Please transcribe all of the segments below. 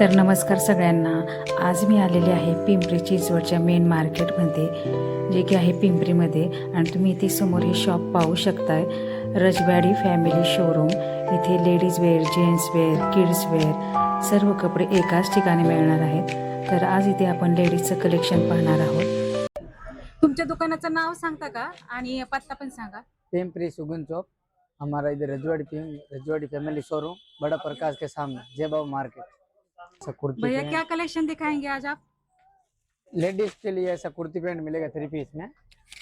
तर नमस्कार सगळ्यांना. आज मी आलेले आहे पिंपरी चिंचवडच्या मेन मार्केटमध्ये जे की आहे पिंपरीमध्ये. आणि तुम्ही इथे समोर हे शॉप पाहू शकताय. रजवाडी फॅमिली शोरूम इथे ladies wear gents wear kids wear सर्व कपडे एकाच ठिकाणी मिळणार आहेत. तर आज इथे आपण लेडीजचं कलेक्शन पाहणार आहोत. तुमच्या दुकानाचं नाव सांगता का? आणि पत्ता पण सांगा. पिंपरी सुगुन चौक. हमारा इधर रजवाड़ी रजवाड़ी फैमिली शोरूम बड़ा प्रकाश के सामने जय बाबू मार्केट ऐसा कुर्ती भैया क्या कलेक्शन दिखाएँगे आज आप? लेडीज़ के लिए ऐसा कुर्ती पैंट मिलेगा थ्री पीस में।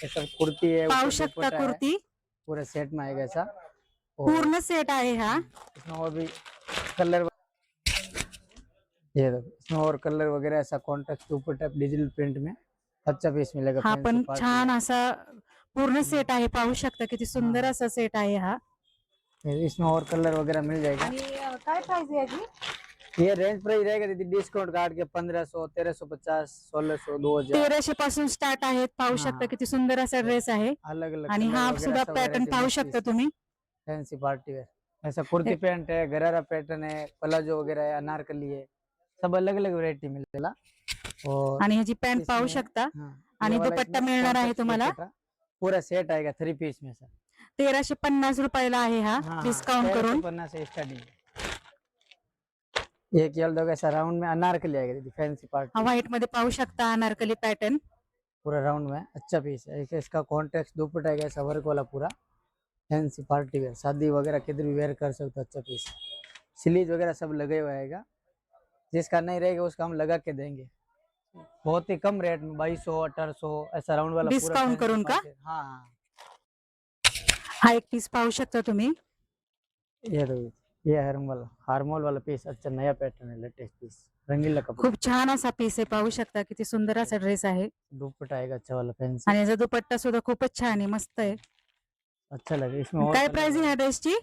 ऐसा कुर्ती है पाहू शकता कुर्ती। पूरा सेट में आएगा ऐसा। पूर्ण सेट आहे हा इसमें और भी कलर ये देखो इसमें और कलर वगैरह ऐसा कॉन्ट्रास्ट दुपट्टा डिजिटल प्रिंट में अच्छा पीस मिलेगा हा पण छान असा पूर्ण सेट आहे पाहू शकता किती सुंदर हा. असा सेट आहे हा इसमें और कलर वगैरह मिल जाएगा। काय प्राइस आहे याची ये रेंज प्राइस रहेगा दीदी डिस्काउंट काट के पंद्रह सौ तेरह सौ पचास सोलह सौ दो हजार। तेराशे पासून स्टार्ट आहेत पाहू हा. शकता किती सुंदर असा ड्रेस आहे. अलग अलग आणि हा सुद्धा पॅटर्न पाहू शकता तुम्ही. फैंसी पार्टी वेयर ऐसा कुर्ती पैंट है गरारा पैटर्न है प्लाजो वगैरह है अनारकली है सब अलग अलग वैरायटी मिलेगा और आणि ह्याची पॅन्ट पाहू इसमें- शकता. हाँ, आणि वाला दुपट्टा इसमें मिळणार आहे तुम्हाला? दुपट्टा, पूरा सेट आएगा थ्री पीस में सर तेराशे पन्नास रुपयाला आहे हा डिस्काउंट करून. पन्ना से स्टार्टिंग एक ये लोग ऐसा राउंड में अनारकली आएगा दीदी फैंसी हा पार्टी व्हाईट मध्ये पाहू शकता अनारकली पॅटर्न पूरा राउंड में अच्छा पीस है। एक इसका कॉन्टेक्स्ट दुपट्टा है ऐसा वर्क वाला पूरा। फैंसी पार्टी वेयर शादी वगैरह किधर भी वेयर कर सकते हो अच्छा पीस स्लीव वगैरह सब लगे हुए आएगा। जिसका नहीं रहेगा उसका हम लगा के देंगे। बहुत ही कम रेट में बाईस सौ अठारह सौ ऐसा राउंड वाला fancy करून का? हाँ हाँ। हा एक पीस पाहू शकता तुम्ही। ये दो ये हारमोल हारमोल वाला पीस अच्छा नया पैटर्न है लेटेस्ट पीस रंगीला कपड़ा. खूप छान असा पीस आहे पाहू शकता किती सुंदर असा ड्रेस आहे. दुपट्टा आएगा अच्छा वाला फैंसी आणि याचा दुपट्टा सुद्धा खूपच छान आहे मस्त आहे. अच्छा लगे इसमें और काय प्राइस आहे ह्या वगैरह- ड्रेसची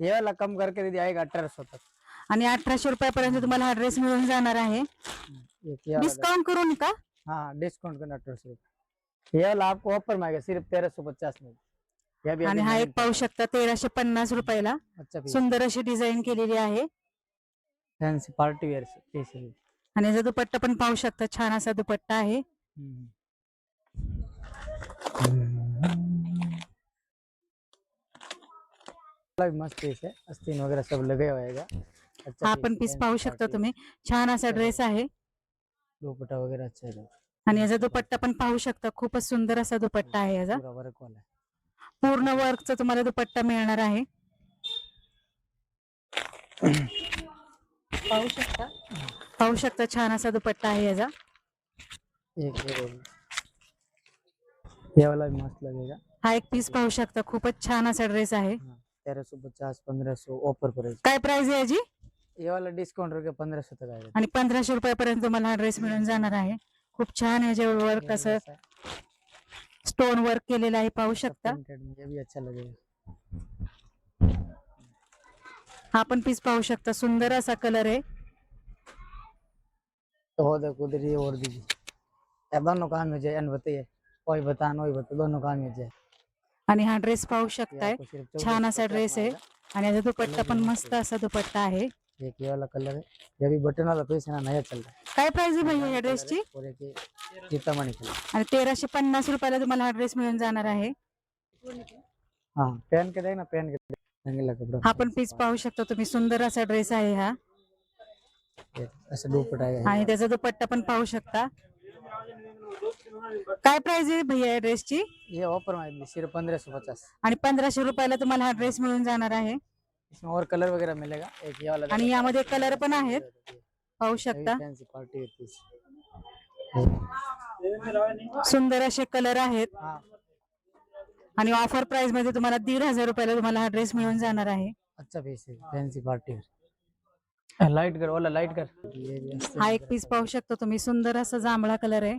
ये वाला कम करके दीदी आएगा अठारह सौ तक आणि अठराशे रुपयापर्यंत तुम्हाला हा ड्रेस मिळून जाणार आहे. एक ये वाला. डिस्काउंट करून का? हाँ डिस्काउंट करना अठारह सौ रुपये. ये वाला आपको ऑफर में आएगा सिर्फ तेरह सौ पचास में ये आणि हा एक पाहू शकता तेराशे पन्नास रुपयाला. सुंदर अशी डिझाईन केलेली आहे. फैंसी पार्टी पीस है आणि याचा दुपट्टा पण पाहू शकता छान असा दुपट्टा आहे. मस्त पीस अस्तीन वगैरह सब लगे हा पण पीस पाहू शकता तुम्ही. छान असा ड्रेस आहे. दुपट्टा अच्छा है आणि याचा दुपट्टा पण पाहू शकता. खूपच सुंदर असा दुपट्टा आहे याचा. पूर्ण वर्कचा तुम्हाला दुपट्टा मिळणार आहे. पाहू शकता. पाहू शकता छान असा दुपट्टा आहे याचा. मस्त लगेगा हा एक पीस पाहू शकता खूपच छान असा ड्रेस आहे. तेरह सौ पचास पंद्रह सौ ऑफर प्राइस काय प्राइस आहे याची? ये वाला डिस्काउंट करके पंद्रह सौ तक आएगा आणि पंधराशे रुपयापर्यंत तुम्हाला हा ड्रेस मिळून जाणार आहे. खूप छान याचे वर्क असं. स्टोन वर्क केलेलं आहे पाहू शकता. Printed में, ये भी अच्छा लगेगा हा पण पीस पाहू शकता सुंदर असा कलर आहे. तो वो देखो ये और दीजिए दोनों काम में जाए बताइए वही बताना वही बता दोनों काम में जाए आणि हा ड्रेस पाहू शकताय. आपको सिर्फ 1450 छान असा ड्रेस आहे. आणि याचा दुपट्टा पण मस्त असा दुपट्टा आहे. ये वाला कलर है ये भी बटन वाला पीस है ना नया चल रहा है काय प्राइस आहे भैया या कलर ड्रेसची आणि तेराशे पन्नास रुपयाला तुम्हाला हा ड्रेस मिळून जाणार आहे. हाँ के देख ना रंगीला कपड़ा. हा पण पीस पाहू शकता तुम्ही सुंदर असा ड्रेस आहे हा. आएगा आणि त्याचा दुपट्टा पण पाहू शकता. काय प्राइस आहे भैया या ड्रेसची ये ऑफर में सिर्फ पंद्रह सौ पचास. आणि पंधराशे रुपयाला तुम्हाला हा ड्रेस मिळून जाणार आहे. इसमें और कलर वगैरह मिलेगा? एक ये वाला आणि यामध्ये कलर पण आहेत. पाहू शकता. फैंसी पार्टी सुंदर असे कलर आहेत. हाँ. आणि ऑफर प्राइसमध्ये तुम्हाला दीड हजार रुपयाला तुम्हाला हा ड्रेस मिळून जाणार आहे. अच्छा पीस है फैंसी पार्टी वेयर लाइट कर वाला लाइट कर. ये भी अच्छा हा एक पीस पाहू शकता तुम्ही. सुंदर असा जांभळा कलर आहे.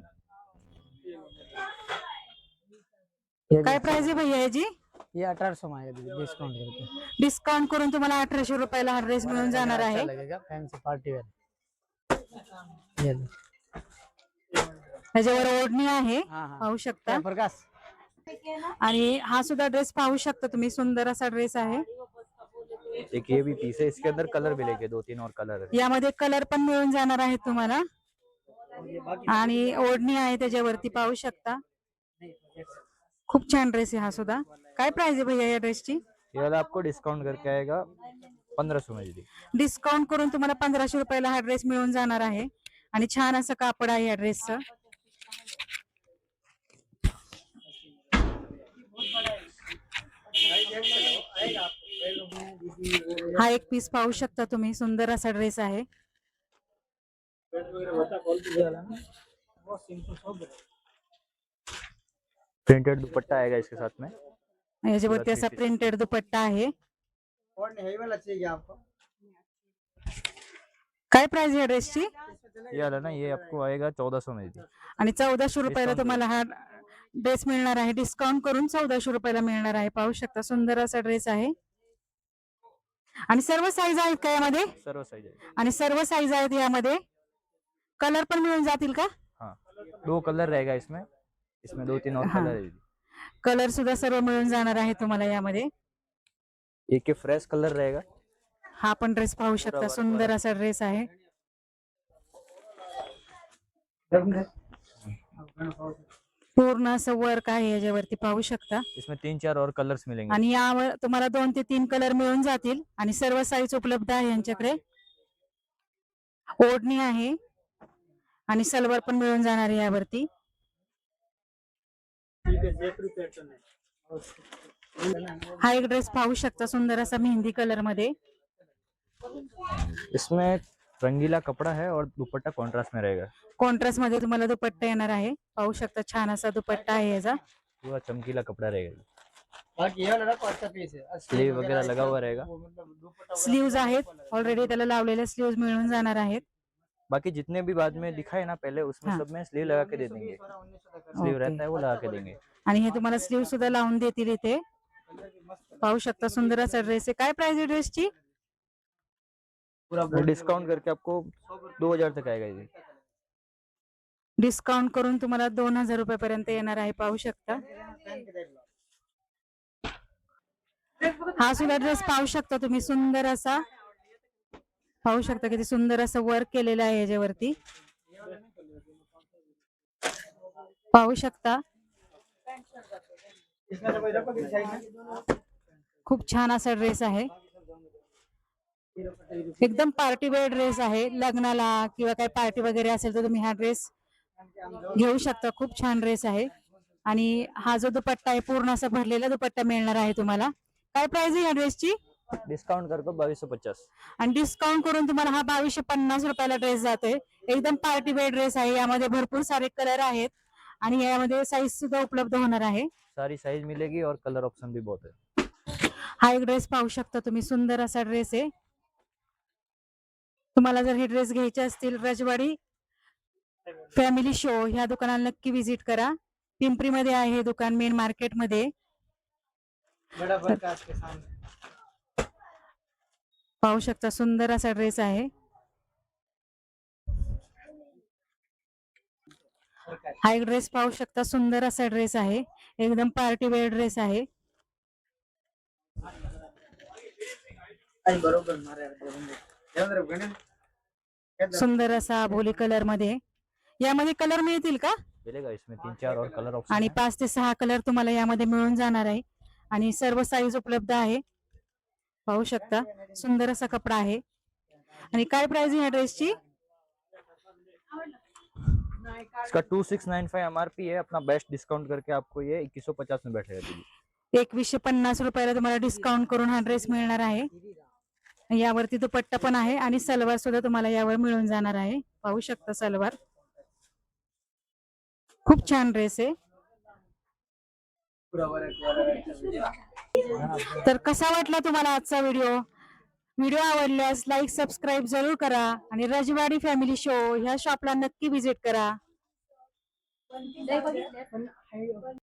ये भी काय प्राइस आहे भैया याची? ये अठारह सौ में आएगा दीदी डिस्काउंट करके डिस्काउंट करून तुम्हाला अठराशे रुपयाला हा ड्रेस मिळून जाणार अच्छा आहे लगेगा फैंसी पार्टी वेयर ये लो। त्याच्यावर ओढणी आहे. हाँ हाँ. पाहू शकता. आणि हा सुद्धा ड्रेस पाहू शकता तुम्ही. सुंदर असा ड्रेस आहे. एक ये भी पीस है इसके अंदर कलर मिलेंगे दो तीन और कलर है यामध्ये कलर पण मिळून जाणार आहेत तुम्हाला. आणि ओढणी आहे त्याच्यावरती. पाहू शकता. खूप छान ड्रेस आहे हा सुद्धा. काय प्राइस आहे भैया या ड्रेसची ये वाला आपको डिस्काउंट करके आएगा पंद्रह सौ में दीदी डिस्काउंट करून तुम्हाला पंधराशे रुपयाला हा ड्रेस मिळून जाणार आहे. आणि छान असं कापड आहे या ड्रेसचं हा एक पीस पाहू शकता तुम्ही. सुंदर असा ड्रेस आहे. प्रिंटेड दुपट्टा आएगा इसके साथ में. याच्यावरती असा प्रिंटेड दुपट्टा आहे. काय प्राइस आहे या ड्रेसची ये वाला ना ये आपको आएगा चौदह सौ में आणि चौदाशे रुपयाला Discount तुम्हाला हा ड्रेस मिळणार आहे. डिस्काउंट करून चौदाशे रुपयाला मिळणार आहे. पाहू शकता सुंदर असा ड्रेस आहे. आणि सर्व साईज आहेत का यामध्ये? सर्व साइज आणि सर्व साईज आहेत यामध्ये? कलर पण मिळून जातील का? हाँ. दो कलर रहेगा इसमें. इसमें दो तीन और हाँ। कलर है दीदी कलर सुद्धा सर्व मिळून जाणार आहे तुम्हाला यामध्ये. एक ये फ्रेश कलर रहेगा. हा पण ड्रेस पाहू शकता. सुंदर. असा ड्रेस आहे. पूर्ण असं वर्क आहे याच्यावरती पाहू शकता. इसमें तीन चार और कलर्स मिलेंगे. आणि यावर तुम्हाला दोन ते तीन कलर मिळून जातील. आणि सर्व साईज उपलब्ध आहे यांच्याकडे. ओढणी आहे. आणि सलवार पण मिळून जाणार आहे यावरती. हा एक ड्रेस पाहू शकता सुंदर असा मेहंदी कलरमध्ये. इसमें रंगीला कपड़ा है और दुपट्टा कॉन्ट्रास्ट में रहेगा। कॉन्ट्रास्टमध्ये तुम्हाला दुपट्टा येणार आहे. पाहू शकता छान असा दुपट्टा आहे याचा. पूरा चमकीला कपड़ा रहेगा। है स्लीव वगैरह लगा हुआ रहेगा। स्लीव्ज आहेत. ऑलरेडी त्याला लावलेले स्लीव्ज मिळून जाणार आहेत. बाकी जितने भी बाद में दिखाए ना पहले उसमें हाँ। सब में स्लीव लगा के दे देंगे। Sleeve okay. रहता है वो लगा के देंगे। आणि हे तुम्हाला स्लीव सुद्धा लावून देतील इथे. पाहू शकता सुंदर असा ड्रेस आहे. काय प्राइस आहे ड्रेसची डिस्काउंट करके आपको दो हजार तक आएगा ये। डिस्काउंट करून तुम्हाला दोन हजार रुपयापर्यंत येणार आहे पाहू शकता. हा सुद्धा ड्रेस पाहू शकता तुम्ही सुंदर असा. पाहू शकता किती सुंदर असं वर्क केलेलं आहे याच्यावरती. पाहू शकता. खूप छान असा ड्रेस आहे. एकदम पार्टी वेअर ड्रेस आहे. लग्नाला किंवा काही पार्टी वगैरे असेल तर तुम्ही हा ड्रेस घेऊ शकता. खूप छान ड्रेस आहे. आणि हा जो दुपट्टा आहे पूर्ण असा भरलेला दुपट्टा मिळणार आहे तुम्हाला. काय प्राइस आहे या ड्रेसची डिस्काउंट करके बाईस सौ पचास. आणि डिस्काउंट करून तुम्हाला हा बावीसशे पन्नास रुपयाला ड्रेस जातोय. एकदम पार्टी वेअर ड्रेस आहे. यामध्ये भरपूर सारे कलर आहेत. आणि यामध्ये साईज सुद्धा उपलब्ध होणार आहे. सारी साइज मिलेगी और कलर ऑप्शन भी बहुत है. हा एक ड्रेस पाहू शकता तुम्ही. सुंदर असा ड्रेस आहे. तुम्हाला जर हे ड्रेस घ्यायचे असतील रजवाडी फॅमिली शो ह्या दुकानाला नक्की विजिट करा. पिंपरीमध्ये आहे दुकान मेन मार्केटमध्ये पाहू शकता सुंदर असा ड्रेस आहे. हा एक ड्रेस पाहू शकता सुंदर असा ड्रेस आहे. एकदम पार्टी वेअर ड्रेस आहे. बरोबर सुंदर असा बोली कलरमध्ये. यामध्ये कलर मिळतील का? इसमें तीन चार और कलर ऑप्शन आणि। पाच ते सहा कलर तुम्हाला यामध्ये मिळून जाणार आहे. आणि सर्व साईज उपलब्ध आहे. पाहू शकता. सुंदर असा कपडा आहे. आणि काय प्राइस आहे या ड्रेसची इसका two six nine five M R P है. अपना बेस्ट डिस्काउंट करके आपको ये इक्कीस सौ पचास में बैठेगा। दीदी एकवीसशे पन्नास रुपयाला तुम्हाला डिस्काउंट करून हा ड्रेस मिळणार आहे. यावरती दुपट्टा पण आहे आणि सलवार सुद्धा तुम्हाला यावर मिळून जाणार आहे. पाहू शकता सलवार. खूप छान ड्रेस आहे. तर कसा वाटला तुम्हाला आजचा व्हिडिओ व्हिडिओ आवडल्यास लाईक सबस्क्राईब जरूर करा आणि रजवाडी फॅमिली शो ह्या शॉपला नक्की व्हिजिट करा.